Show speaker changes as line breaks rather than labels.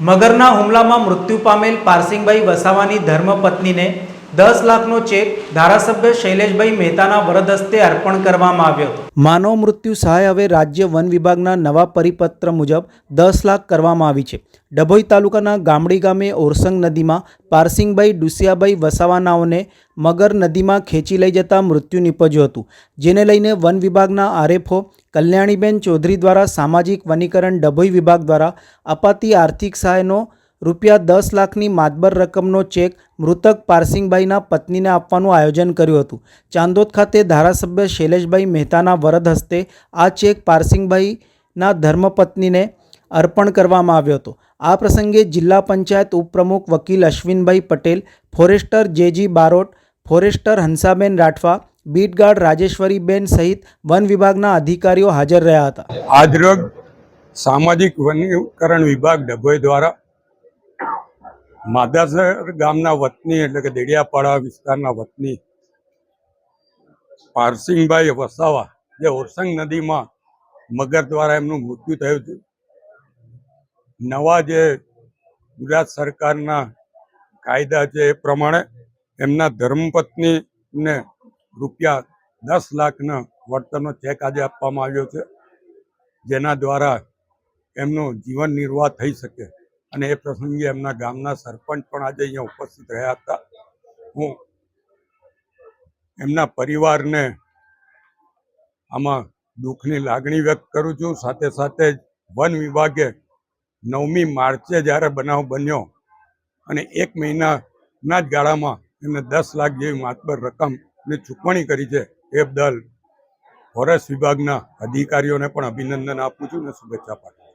મગરના હુમલામાં મૃત્યુ પામેલ પારસિંગભાઈ વસાવાની ધર્મપત્નીને દસ લાખનો ચેક ધારાસભ્ય શૈલેષભાઈ મહેતાના વરદ હસ્તે અર્પણ કરવામાં આવ્યો હતો. માનવ મૃત્યુ સહાય હવે રાજ્ય વન વિભાગના નવા પરિપત્ર મુજબ દસ લાખ કરવામાં આવી છે. ડભોઈ તાલુકાના ગામડી ગામે ઓરસંગ નદીમાં પારસિંગભાઈ ડુસિયાભાઈ વસાવાનાઓને મગર નદીમાં ખેંચી લઈ જતા મૃત્યુ નીપજ્યું હતું. જેને લઈને વન વિભાગના આરએફઓ કલ્યાણીબેન ચૌધરી દ્વારા સામાજિક વનીકરણ ડભોઈ વિભાગ દ્વારા અપાતી આર્થિક સહાયનો રૂપિયા દસ લાખની માતબર રકમનો ચેક મૃતક પારસિંગભાઈના પત્નીને આપવાનું આયોજન કર્યું હતું. ચાંદોદ ખાતે ધારાસભ્ય શૈલેષભાઈ મહેતાના વરદ હસ્તે આ ચેક પારસિંગભાઈના ધર્મપત્નીને અર્પણ કરવામાં આવ્યો હતો. આ પ્રસંગે જિલ્લા પંચાયત ઉપપ્રમુખ વકીલ Ashwinbhai Patel, forester J G Barot, forester Hansaben Rathwa, beat guard Rajeshwariben સહિત વન વિભાગના અધિકારીઓ હાજર રહ્યા હતા.
આજરોગ સામાજિક વનીકરણ વિભાગ ડભોઈ દ્વારા માધાસર ગામના વતની, એટલે કે દેડિયાપાડા વિસ્તારના વતની પારસિંગભાઈ વસાવા, જે ઓરસંગ નદીમાં મગર દ્વારા એમનું મૃત્યુ થયું હતું. નવા જે ગુજરાત સરકારના કાયદા છે એ પ્રમાણે એમના ધર્મપત્નીને રૂપિયા દસ લાખના વળતરનો ચેક આજે આપવામાં આવ્યો છે, જેના દ્વારા એમનું જીવન નિર્વાહ થઈ શકે. અને એ પ્રસંગે એમના ગામના સરપંચ પણ આજે અહીંયા ઉપસ્થિત રહ્યા હતા. હું એમના પરિવારને આમાં દુઃખની લાગણી વ્યક્ત કરું છું. સાથે સાથે જ વન વિભાગે નવમી માર્ચે જ્યારે બનાવ બન્યો અને એક મહિનાના જ ગાળામાં એમને દસ લાખ જેવી માતબર રકમની ચૂકવણી કરી છે, એ બદલ ફોરેસ્ટ વિભાગના અધિકારીઓને પણ અભિનંદન આપું છું અને શુભેચ્છા પાઠવું